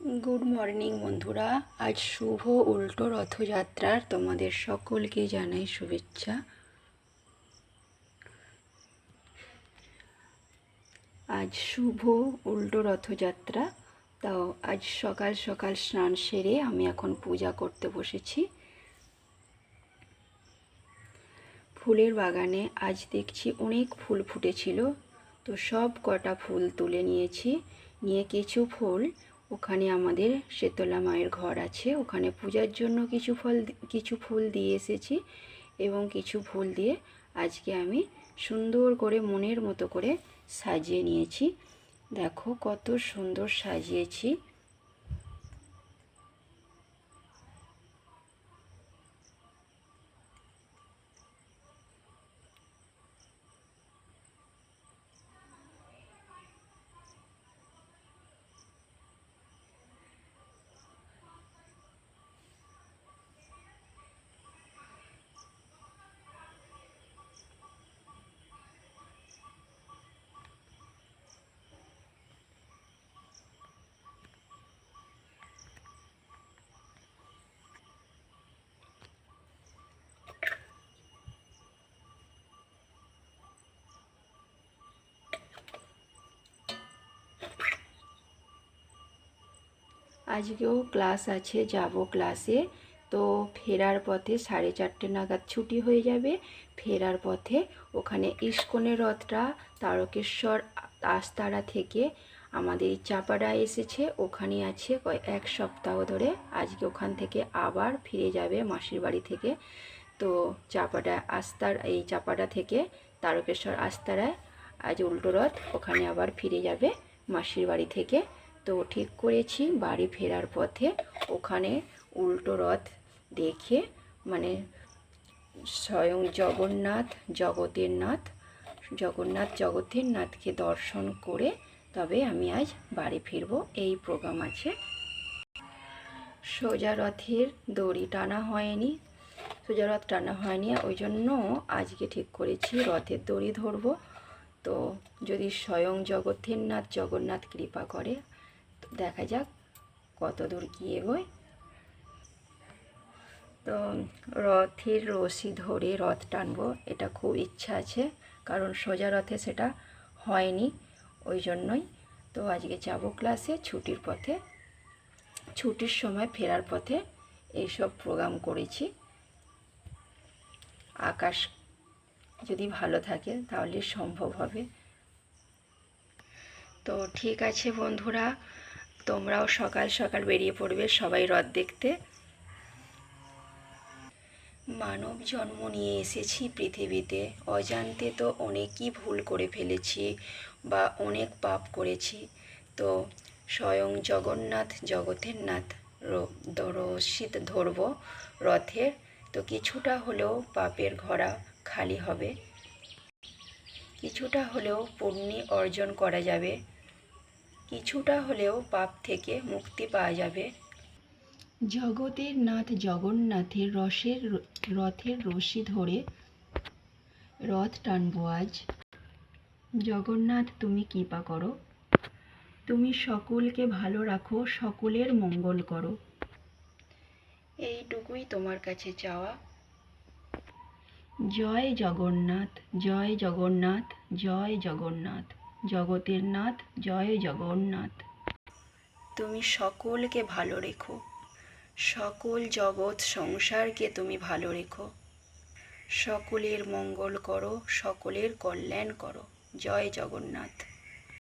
Good morning বন্ধুরা। আজ শুভ উল্টো রথযাত্রার তোমাদের সকলকে জানাই শুভেচ্ছা। আজ শুভ উল্টো রথযাত্রা। তাও আজ সকাল সকাল স্নান সেরে আমি এখন পূজা করতে বসেছি। ফুলের বাগানে আজ দেখছি অনেক ফুল ফুটেছিল। তো সব কটা ফুল তুলে নিয়েছি। নিয়ে কিছু ফুল ওখানে আমাদের শেতলা মায়ের ঘর আছে। ওখানে পূজার জন্য কিছু ফল কিছু ফুল দিয়ে এসেছি এবং কিছু ফুল দিয়ে আজকে আমি সুন্দর করে মনের মতো করে সাজিয়ে নিয়েছি। দেখো কত সুন্দর সাজিয়েছি। আজকেও ক্লাস আছে, যাব ক্লাসে। তো ফেরার পথে সাড়ে চারটে নাগাদ ছুটি হয়ে যাবে। ফেরার পথে ওখানে ইস্কনের রথটা, তারকেশ্বর আস্তারা থেকে আমাদের চাপাড়া এসেছে। ওখানে আছে এক সপ্তাহ ধরে। আজকে ওখান থেকে আবার ফিরে যাবে মাসির বাড়ি থেকে। তো চাপাড়া আস্তার এই চাপাড়া থেকে তারকেশ্বর আস্তারায় আজ উল্টো রথ। ওখানে আবার ফিরে যাবে মাসির বাড়ি থেকে। তো ঠিক করেছি, বাড়ি ফেরার পথে ওখানে উল্টো রথ দেখে মানে স্বয়ং জগন্নাথ, জগতের নাথ, জগন্নাথ জগতের নাথকে দর্শন করে তবে আমি আজ বাড়ি ফিরবো, এই প্রোগ্রাম আছে। সোজা রথের দড়ি টানা হয়নি, সোজা রথ টানা হয়নি, ওই জন্য আজকে ঠিক করেছি রথের দড়ি ধরবো। তো যদি স্বয়ং জগতের নাথ, জগন্নাথ কৃপা করে দেখা যাক কত দূর কি এগোয়। তো রথের রশি ধরে রথ টানবো, এটা খুব ইচ্ছা আছে, কারণ সোজা রথে সেটা হয়নি, ওই জন্যই। তো আজকে যাব ক্লাসে ছুটির পথে। ছুটির সময় ফেরার পথে এইসব প্রোগ্রাম করেছি। আকাশ যদি ভালো থাকে তাহলে সম্ভব হবে। তো ঠিক আছে বন্ধুরা তোমরাও সকাল সকাল বেরিয়ে পড়বে সবাই রথ দেখতে। মানব জন্ম নিয়ে এসেছি পৃথিবীতে। অজান্তে তো অনেকই ভুল করে ফেলেছি বা অনেক পাপ করেছি। তো স্বয়ং জগন্নাথ জগতের নাথ র- দ- রশিদ ধরব রথের তো কিছুটা হলেও পাপের ঘোড়া খালি হবে। কিছুটা হলেও পুণ্যি অর্জন করা যাবে। কিছুটা হলেও পাপ থেকে মুক্তি পাওয়া যাবে। জগতের নাথ জগন্নাথের রসের রথের রশি ধরে রথ টানবো আজ। জগন্নাথ তুমি কৃপা করো। তুমি সকলকে ভালো রাখো সকলের মঙ্গল করো। এইটুকুই তোমার কাছে চাওয়া। জয় জগন্নাথ জয় জগন্নাথ জয় জগন্নাথ। জগতের নাথ, জয় জগন্নাথ। তুমি সকলকে ভালো রেখো। সকল জগৎ সংসারকে তুমি ভালো রেখো। সকলের মঙ্গল করো, সকলের কল্যাণ করো। জয় জগন্নাথ।